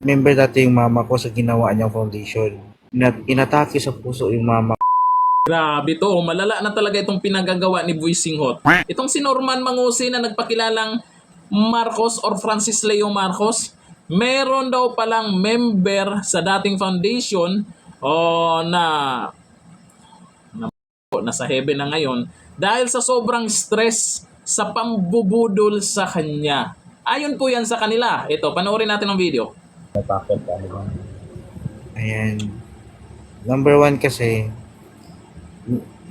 Member dati yung mama ko sa ginawa niyang foundation. Ina- inatake sa puso yung mama Grabe to, malala na talaga itong pinagagawa ni Boy Singhot. Itong si Norman Mangusi na nagpakilalang Marcos or Francis Leo Marcos, meron daw palang member sa dating foundation o na, na nasa heaven na ngayon dahil sa sobrang stress sa pambubudol sa kanya. Ayon po yan sa kanila. Ito, panoorin natin ang video. Natakot ka, di ba? Ayan. Number one kasi,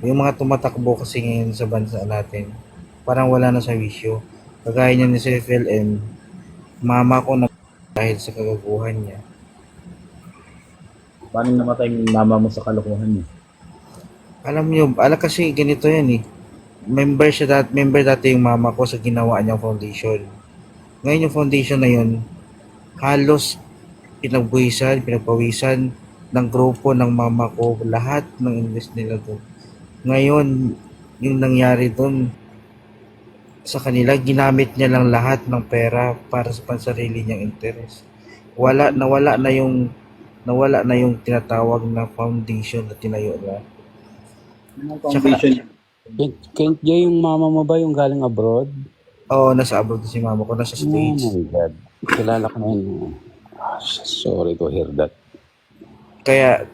yung mga tumatakbo kasi ngayon sa bansa natin, parang wala na sa wisyo. Kagaya niya ni Sir FLM, mama ko na dahil sa kagaguhan niya. Paano namatay yung mama mo sa kalokohan niya? Alam niyo, ala kasi ganito yan eh. Member siya dat member dati yung mama ko sa ginawa niyang foundation. Ngayon yung foundation na yun, halos pinagbuhisan, pinagpawisan ng grupo ng mama ko, lahat ng invest nila doon. Ngayon, yung nangyari doon sa kanila, ginamit niya lang lahat ng pera para sa pansarili niyang interest. Wala, nawala na yung nawala na yung tinatawag na foundation na tinayo na. Anong foundation niya? Kent, Kent J, yung mama mo ba yung galing abroad? Oo, nasa abroad si mama ko, nasa Oh States. my God. Kilala ko na yun. Sorry to hear that. Kaya,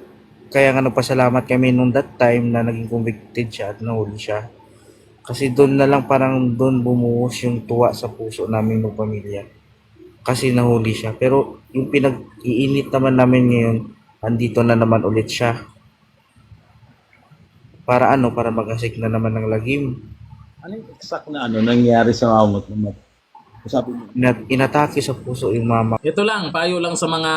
kaya nga nagpasalamat kami nung that time na naging convicted siya at nahuli siya. Kasi doon na lang parang doon bumuhos yung tuwa sa puso namin ng pamilya. Kasi nahuli siya. Pero yung pinag-iinit naman namin ngayon, andito na naman ulit siya. Para ano? Para mag-asik na naman ng lagim. Ano yung exact na ano nangyari sa mama mo? Sabi mo, Ina- inatake sa puso yung mama Ito lang, payo lang sa mga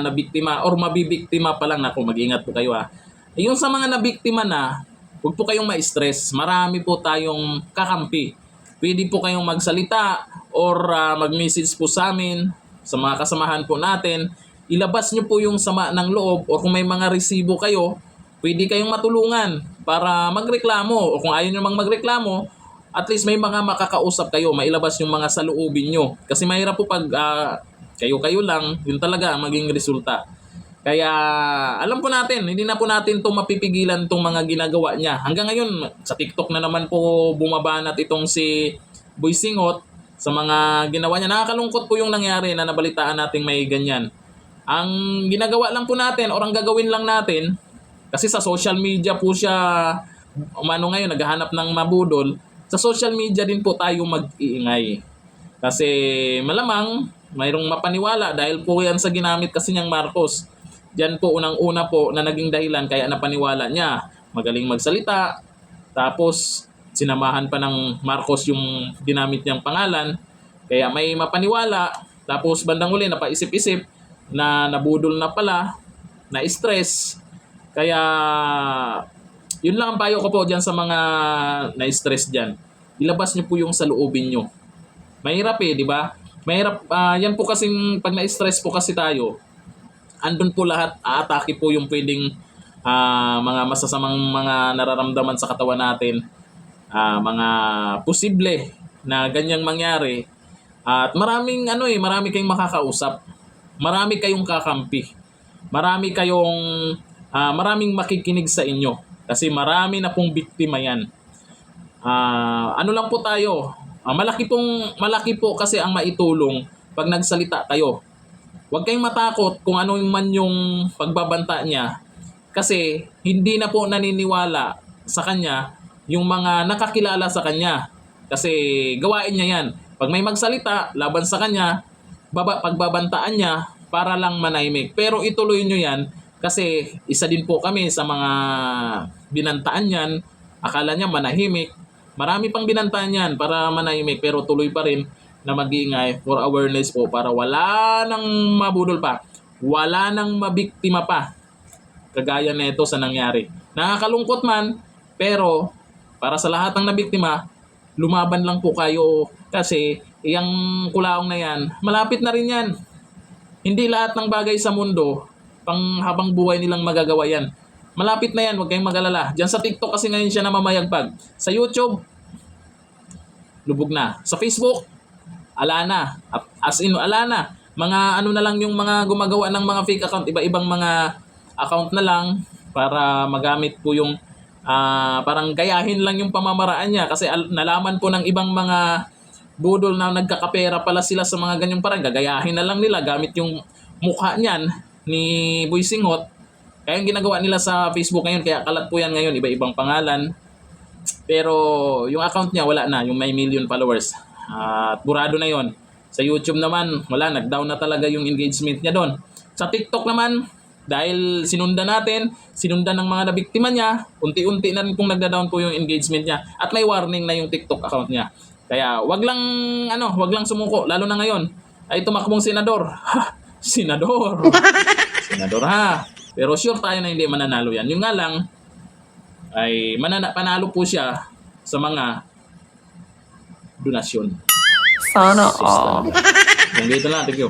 nabiktima or mabibiktima pa lang. Naku, mag-ingat po kayo ha. Yung sa mga nabiktima na, huwag po kayong ma-stress. Marami po tayong kakampi. Pwede po kayong magsalita or ah, mag-message po sa amin, sa mga kasamahan po natin. Ilabas nyo po yung sama ng loob or kung may mga resibo kayo, pwede kayong matulungan para magreklamo o kung ayaw nyo mang magreklamo, at least may mga makakausap kayo, mailabas yung mga saloobin nyo. Kasi mahirap po pag ah, kayo-kayo lang, yun talaga maging resulta. Kaya alam po natin, hindi na po natin to mapipigilan tong mga ginagawa niya. Hanggang ngayon, sa TikTok na naman po bumabanat itong si Boy Singot sa mga ginawa niya. Nakakalungkot po yung nangyari na nabalitaan nating may ganyan. Ang ginagawa lang po natin or ang gagawin lang natin, kasi sa social media po siya umano ngayon, naghahanap ng mabudol, sa social media din po tayo mag-iingay. Kasi malamang mayroong mapaniwala dahil po yan sa ginamit kasi niyang Marcos. Diyan po unang-una po na naging dahilan kaya napaniwala niya. Magaling magsalita. Tapos sinamahan pa ng Marcos yung ginamit niyang pangalan. Kaya may mapaniwala. Tapos bandang huli napaisip-isip na nabudol na pala, na stress. Kaya yun lang ang payo ko po dyan sa mga na-stress dyan. Ilabas niyo po yung saloobin nyo. Mahirap eh, di ba? Mahirap, ah, yan po kasing pag na-stress po kasi tayo, andun po lahat, aatake po yung pwedeng ah, mga masasamang mga nararamdaman sa katawan natin, ah, mga posible na ganyang mangyari. At maraming ano eh, marami kayong makakausap. Marami kayong kakampi. Marami kayong ah, maraming makikinig sa inyo kasi marami na pong biktima 'yan. Ah, ano lang po tayo? ah, malaki pong malaki po kasi ang maitulong pag nagsalita kayo. Huwag kayong matakot kung ano man yung pagbabanta niya kasi hindi na po naniniwala sa kanya yung mga nakakilala sa kanya. Kasi gawain niya yan. Pag may magsalita laban sa kanya, baba, pagbabantaan niya para lang manahimik. Pero ituloy nyo yan kasi isa din po kami sa mga binantaan yan. Akala niya manahimik. Marami pang binantaan yan para manahimik pero tuloy pa rin na mag-iingay for awareness po para wala nang mabudol pa. Wala nang mabiktima pa. Kagaya nito sa nangyari. Nakakalungkot man, pero para sa lahat ng nabiktima, lumaban lang po kayo kasi yung kulaong na yan, malapit na rin yan. Hindi lahat ng bagay sa mundo, pang habang buhay nilang magagawa yan. Malapit na yan, huwag kayong mag-alala. Diyan sa TikTok kasi ngayon siya namamayagpag. Sa YouTube, lubog na. Sa Facebook, ala na. As in, ala na. mga ano na lang yung mga gumagawa ng mga fake account, iba-ibang mga account na lang para magamit po yung ah, parang gayahin lang yung pamamaraan niya kasi al- nalaman po ng ibang mga budol na nagkakapera pala sila sa mga ganyang parang gagayahin na lang nila gamit yung mukha niyan ni Boy Singot. Kaya yung ginagawa nila sa Facebook ngayon, kaya kalat po yan ngayon, iba-ibang pangalan. Pero yung account niya wala na, yung may million followers. At burado na yon. Sa YouTube naman, wala, nag-down na talaga yung engagement niya doon. Sa TikTok naman, dahil sinundan natin, sinundan ng mga nabiktima niya, unti-unti na rin kung nagda-down po yung engagement niya. At may warning na yung TikTok account niya. Kaya wag lang ano, wag lang sumuko lalo na ngayon. Ay tumakbong senador. Senador. senador ha. Pero sure tayo na hindi mananalo yan. Yung nga lang ay manana, panalo po siya sa mga donasyon. Sana all. talaga. Yung dito lang, thank you.